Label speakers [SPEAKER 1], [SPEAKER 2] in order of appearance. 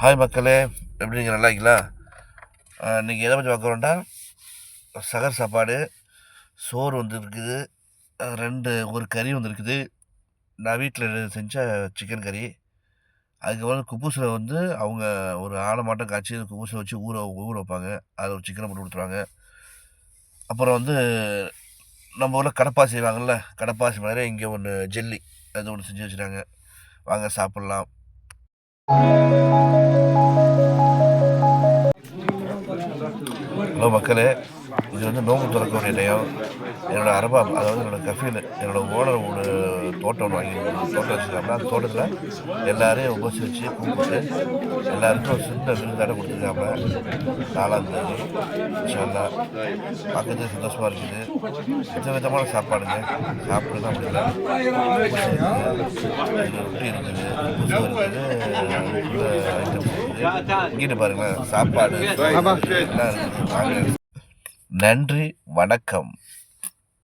[SPEAKER 1] Hi மக்களே. எப்படி நீங்கள் நல்லா இருக்கீங்களா? இன்றைக்கி எதை பற்றி பார்க்குறோம்னா சகர் சாப்பாடு சோறு வந்துருக்குது. ரெண்டு ஒரு கறி வந்துருக்குது. நான் வீட்டில் செஞ்ச சிக்கன் கறி. அதுக்கப்புறம் குப்பூசில் வந்து அவங்க ஒரு ஆளை மாட்டம் காய்ச்சி குப்பூசில் வச்சு ஊற ஊற வைப்பாங்க. அதில் ஒரு சிக்கனை போட்டு கொடுத்துருவாங்க. அப்புறம் வந்து நம்ம ஊரில் கடப்பா செய்வாங்கள்ல கடப்பாசி மாதிரி இங்கே ஒன்று ஜெல்லி. அது ஒன்று செஞ்சு வச்சுருக்காங்க வாங்க சாப்பிட்லாம். ஹலோ மக்களே இது வந்து நோம்பு திறக்கக்கூடிய டைம் என்னோடய அரபா அதாவது என்னோடய கஃபீல் என்னோடய ஓனர் ஒரு தோட்டம் ஒன்று வாங்கி தோட்டம் வச்சுருக்காங்க அந்த தோட்டத்தில் எல்லாரையும் உபசரித்து கூப்பிட்டு எல்லாருக்கும் ஒரு சின்ன விருந்தாட கொடுத்துருக்காங்க நாலாம் தேதி இன்ஷால்லா பார்க்கறதுக்கு சந்தோஷமாக இருக்குது. வித விதமான சாப்பாடுங்க. சாப்பிட்டு தான் முடியல ரொட்டி இருக்குது இருக்குது ஐட்டம்ஸ் இருக்குது. இங்கிட்டு பாருங்களேன் சாப்பாடு. எல்லாம் இருக்குது. நன்றி வணக்கம்.